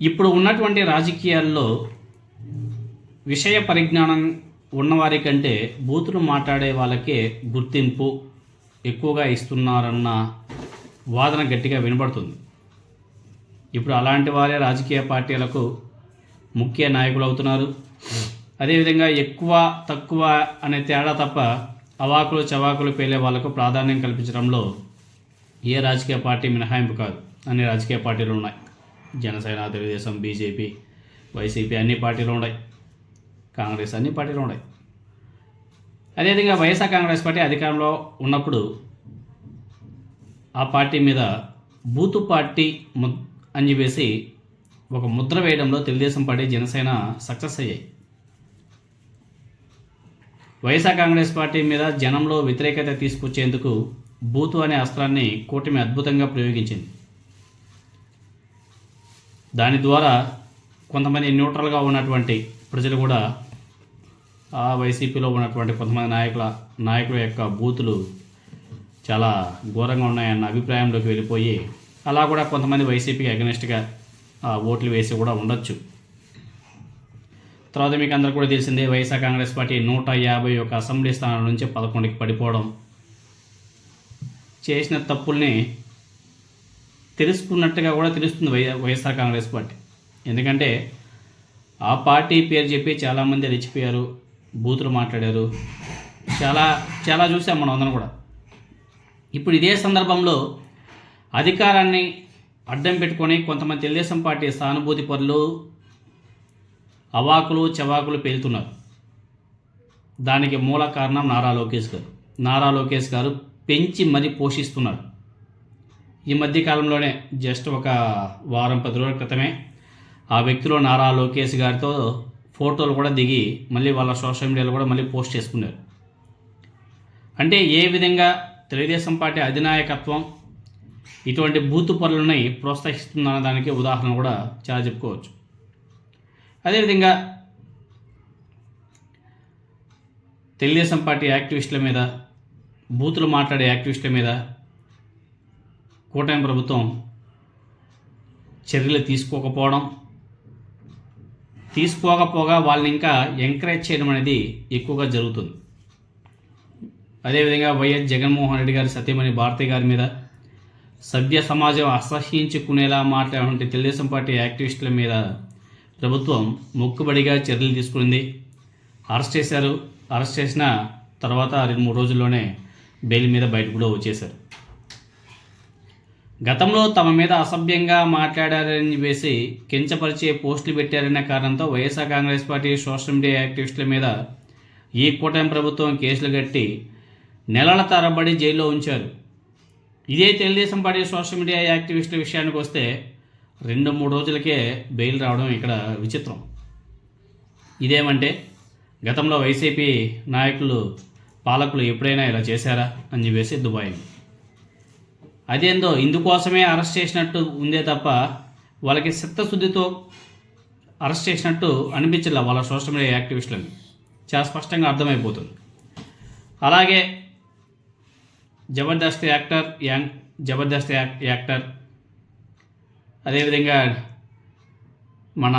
ఇప్పుడు ఉన్నటువంటి రాజకీయాల్లో విషయ పరిజ్ఞానం ఉన్నవారి కంటే బూతులు మాట్లాడే వాళ్ళకే గుర్తింపు ఎక్కువగా ఇస్తున్నారన్న వాదన గట్టిగా వినబడుతుంది. ఇప్పుడు అలాంటి వారే రాజకీయ పార్టీలకు ముఖ్య నాయకులు అవుతున్నారు. అదేవిధంగా ఎక్కువ తక్కువ అనే తేడా తప్ప అవాకులు చవాకులు పేలే వాళ్ళకు ప్రాధాన్యం కల్పించడంలో ఏ రాజకీయ పార్టీ మినహాయింపు కాదు. అన్ని రాజకీయ పార్టీలు ఉన్నాయి. జనసేన తెలుగుదేశం బీజేపీ వైసీపీ అన్ని పార్టీలు ఉన్నాయి. కాంగ్రెస్ అన్ని పార్టీలు ఉన్నాయి. అదేవిధంగా వైఎస్ఆర్ కాంగ్రెస్ పార్టీ అధికారంలో ఉన్నప్పుడు ఆ పార్టీ మీద బూతు పార్టీ ము అని చెప్పేసి ఒక ముద్ర వేయడంలో తెలుగుదేశం పార్టీ జనసేన సక్సెస్ అయ్యాయి. వైఎస్ఆర్ కాంగ్రెస్ పార్టీ మీద జనంలో వ్యతిరేకత తీసుకొచ్చేందుకు బూతు అనే అస్త్రాన్ని కూటమి అద్భుతంగా ప్రయోగించింది. దాని ద్వారా కొంతమంది న్యూట్రల్గా ఉన్నటువంటి ప్రజలు కూడా ఆ వైసీపీలో ఉన్నటువంటి కొంతమంది నాయకుల నాయకుల యొక్క బూతులు చాలా ఘోరంగా ఉన్నాయన్న అభిప్రాయంలోకి వెళ్ళిపోయి అలా కూడా కొంతమంది వైసీపీకి అగనెస్ట్గా ఓట్లు వేసి కూడా ఉండొచ్చు. తర్వాత మీకు అందరూ కూడా తెలిసిందే వైఎస్ఆర్ కాంగ్రెస్ పార్టీ నూట యాభై ఒక అసెంబ్లీ స్థానాల నుంచి పదకొండుకి పడిపోవడం. చేసిన తప్పుల్ని తెలుసుకున్నట్టుగా కూడా తెలుస్తుంది వై వైఎస్ఆర్ కాంగ్రెస్ పార్టీ. ఎందుకంటే ఆ పార్టీ పేరు చెప్పి చాలామంది రెచ్చిపోయారు బూతులు మాట్లాడారు. చాలా చాలా చూసాం మనం అందరం కూడా. ఇప్పుడు ఇదే సందర్భంలో అధికారాన్ని అడ్డం పెట్టుకొని కొంతమంది తెలుగుదేశం పార్టీ సానుభూతి పరులు అవాకులు చవాకులు పేలుతున్నారు. దానికి మూల కారణం నారా లోకేష్ గారు. నారా లోకేష్ గారు పెంచి మరీ పోషిస్తున్నారు. ఈ మధ్య కాలంలోనే జస్ట్ ఒక వారం పది రోజుల క్రితమే ఆ వ్యక్తిలో నారా లోకేష్ గారితో ఫోటోలు కూడా దిగి మళ్ళీ వాళ్ళ సోషల్ మీడియాలో కూడా మళ్ళీ పోస్ట్ చేసుకున్నారు. అంటే ఏ విధంగా తెలుగుదేశం పార్టీ అధినాయకత్వం ఇటువంటి బూతు పనులని ప్రోత్సహిస్తుందన్న దానికి ఉదాహరణ కూడా చాలా చెప్పుకోవచ్చు. అదేవిధంగా తెలుగుదేశం పార్టీ యాక్టివిస్టుల మీద బూతులు మాట్లాడే యాక్టివిస్టుల మీద కూటమి ప్రభుత్వం చర్యలు తీసుకోకపోవడం తీసుకోకపోగా వాళ్ళని ఇంకా ఎంకరేజ్ చేయడం అనేది ఎక్కువగా జరుగుతుంది. అదేవిధంగా వైఎస్ జగన్మోహన్ రెడ్డి గారి సత్యమణి భారతి గారి మీద సభ్య సమాజం అసహ్యించుకునేలా మాట్లాడే తెలుగుదేశం పార్టీ యాక్టివిస్టుల మీద ప్రభుత్వం మొక్కుబడిగా చర్యలు తీసుకుంది. అరెస్ట్ చేశారు. అరెస్ట్ చేసిన తర్వాత రెండు మూడు రోజుల్లోనే బెయిల్ మీద బయట కూడా వచ్చేశారు. గతంలో తమ మీద అసభ్యంగా మాట్లాడారని చెప్పేసి కించపరిచే పోస్టులు పెట్టారనే కారణంతో YSR Congress party social media యాక్టివిస్టుల మీద ఈ కూటమి ప్రభుత్వం కేసులు కట్టి నెలల తరబడి జైల్లో ఉంచారు. ఇదే తెలుగుదేశం పార్టీ సోషల్ మీడియా యాక్టివిస్టుల విషయానికి వస్తే రెండు మూడు రోజులకే బెయిల్ రావడం ఇక్కడ విచిత్రం. ఇదేమంటే గతంలో వైసీపీ నాయకులు పాలకులు ఎప్పుడైనా ఇలా చేశారా అని చెప్పేసి దుబాయ్ అదేందో ఇందుకోసమే అరెస్ట్ చేసినట్టు ఉందే తప్ప వాళ్ళకి చిత్తశుద్ధితో అరెస్ట్ చేసినట్టు అనిపించలే వాళ్ళ సోషల్ మీడియా యాక్టివిస్టులని. చాలా స్పష్టంగా అర్థమైపోతుంది. అలాగే జబర్దస్త్ యాక్టర్ యాంగ్ జబర్దస్త్ యాక్ యాక్టర్ అదేవిధంగా మన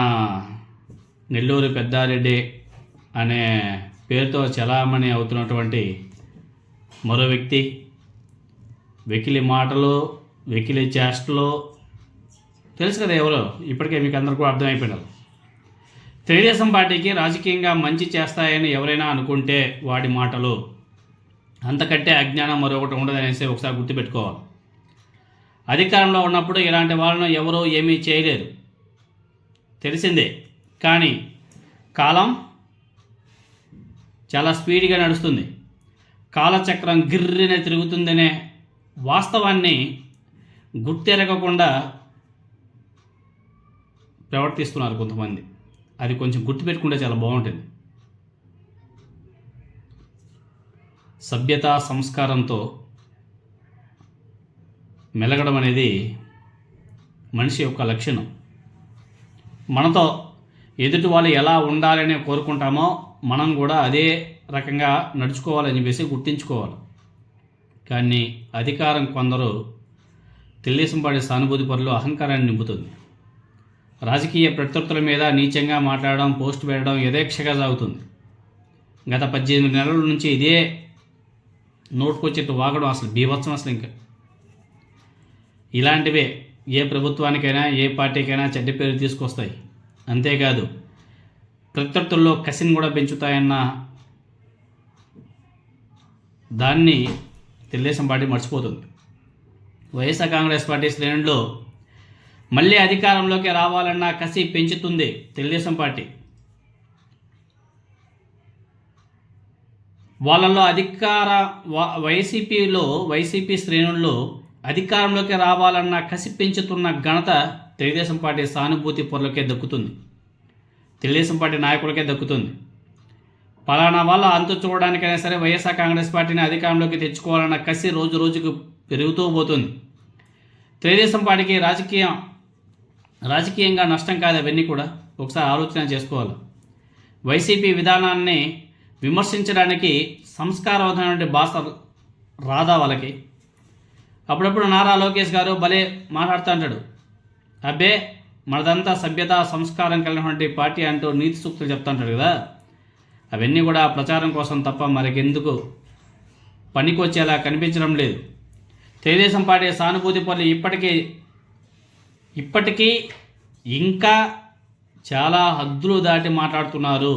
నెల్లూరు పెద్దారెడ్డి అనే పేరుతో చలామణి అవుతున్నటువంటి మరో వ్యక్తి వెకిలి మాటలు వెకిలి చేష్టలు. తెలుసు కదా ఎవరో? ఇప్పటికే మీకు అందరికీ అర్థమైపోయినారు తెలుగుదేశం పార్టీకి రాజకీయంగా మంచి చేస్తాయని ఎవరైనా అనుకుంటే వాడి మాటలు. అంతకంటే అజ్ఞానం మరొకటి ఉండదనేసి ఒకసారి గుర్తుపెట్టుకోవాలి. అధికారంలో ఉన్నప్పుడు ఇలాంటి వాళ్ళను ఎవరూ ఏమీ చేయలేరు తెలిసిందే. కానీ కాలం చాలా స్పీడ్గా నడుస్తుంది. కాలచక్రం గిర్రిన తిరుగుతుందనే వాస్తవాన్ని గుర్తెరగకుండా ప్రవర్తిస్తున్నారు కొంతమంది. అది కొంచెం గుర్తుపెట్టుకుంటే చాలా బాగుంటుంది. సభ్యత సంస్కారంతో మెలగడం అనేది మనిషి యొక్క లక్షణం. మనతో ఎదుటి వాళ్ళు ఎలా ఉండాలని కోరుకుంటామో మనం కూడా అదే రకంగా నడుచుకోవాలని చెప్పేసి గుర్తించుకోవాలి. కానీ అధికారం కొందరు తెలుగుదేశం సానుభూతి పరులు అహంకారాన్ని నింపుతుంది. రాజకీయ ప్రత్యర్థుల మీద నీచంగా మాట్లాడడం పోస్ట్ పెట్టడం యథేక్షగా సాగుతుంది. గత పద్దెనిమిది నెలల నుంచి ఇదే నోటుకొచ్చేట్టు వాగడం అసలు బీభత్సం అసలు ఇంకా. ఇలాంటివే ఏ ప్రభుత్వానికైనా ఏ పార్టీకైనా చెడ్డ పేరు తీసుకొస్తాయి. అంతేకాదు ప్రత్యర్థుల్లో కసిని కూడా పెంచుతాయన్న దాన్ని తెలుగుదేశం పార్టీ మర్చిపోతుంది. వైఎస్ఆర్ కాంగ్రెస్ పార్టీ శ్రేణుల్లో మళ్ళీ అధికారంలోకి రావాలన్న కసి పెంచుతుంది తెలుగుదేశం పార్టీ. వాళ్ళల్లో అధికార వా- వైసీపీలో వైసీపీ శ్రేణుల్లో అధికారంలోకి రావాలన్న కసి పెంచుతున్న ఘనత తెలుగుదేశం పార్టీ సానుభూతి పొరలకే దక్కుతుంది. తెలుగుదేశం పార్టీ నాయకులకే దక్కుతుంది. పలానా వాళ్ళ అంతు చూడడానికైనా సరే వైఎస్ఆర్ కాంగ్రెస్ పార్టీని అధికారంలోకి తెచ్చుకోవాలన్న కసి రోజు రోజుకు పెరుగుతూ పోతుంది. తెలుగుదేశం పార్టీకి రాజకీయ రాజకీయంగా నష్టం కాదు అవన్నీ కూడా ఒకసారి ఆలోచన చేసుకోవాలి. వైసీపీ విధానాన్ని విమర్శించడానికి సంస్కారవంతమైన భాష రాదా వాళ్ళకి? అప్పుడప్పుడు నారా లోకేష్ గారు భలే మాట్లాడుతూ అంటాడు అబ్బే మనదంతా సభ్యత సంస్కారం కలిగినటువంటి పార్టీ అంటూ నీతి సూక్తులు చెప్తుంటాడు కదా? అవన్నీ కూడా ప్రచారం కోసం తప్ప మరికెందుకు? పనికొచ్చేలా కనిపించడం లేదు. తెలుగుదేశం పార్టీ సానుభూతి పనులు ఇప్పటికీ ఇప్పటికీ ఇంకా చాలా హద్దులు దాటి మాట్లాడుతున్నారు.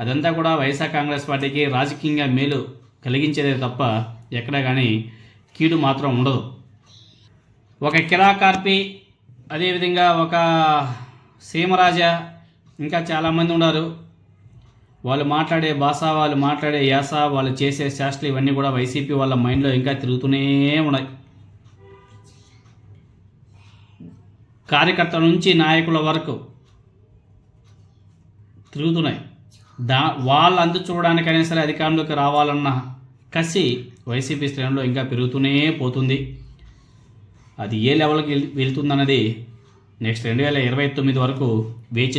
అదంతా కూడా వైఎస్ఆర్ కాంగ్రెస్ పార్టీకి రాజకీయంగా మేలు కలిగించేదే తప్ప ఎక్కడ కానీ కీడు మాత్రం ఉండదు. ఒక కిరాకార్పి అదేవిధంగా ఒక సీమరాజా ఇంకా చాలామంది ఉన్నారు. వాళ్ళు మాట్లాడే భాష వాళ్ళు మాట్లాడే యాస వాళ్ళు చేసే శాస్త్రాలు ఇవన్నీ కూడా వైసీపీ వాళ్ళ మైండ్లో ఇంకా తిరుగుతూనే ఉన్నాయి. కార్యకర్తల నుంచి నాయకుల వరకు తిరుగుతున్నాయి. దా వాళ్ళు అందు చూడడానికైనా సరే అధికారంలోకి రావాలన్న కసి వైసీపీ శ్రేణులో ఇంకా పెరుగుతూనే పోతుంది. అది ఏ లెవెల్కి వెళ్తుందన్నది నెక్స్ట్ రెండు వేల ఇరవై తొమ్మిది వరకు వేచి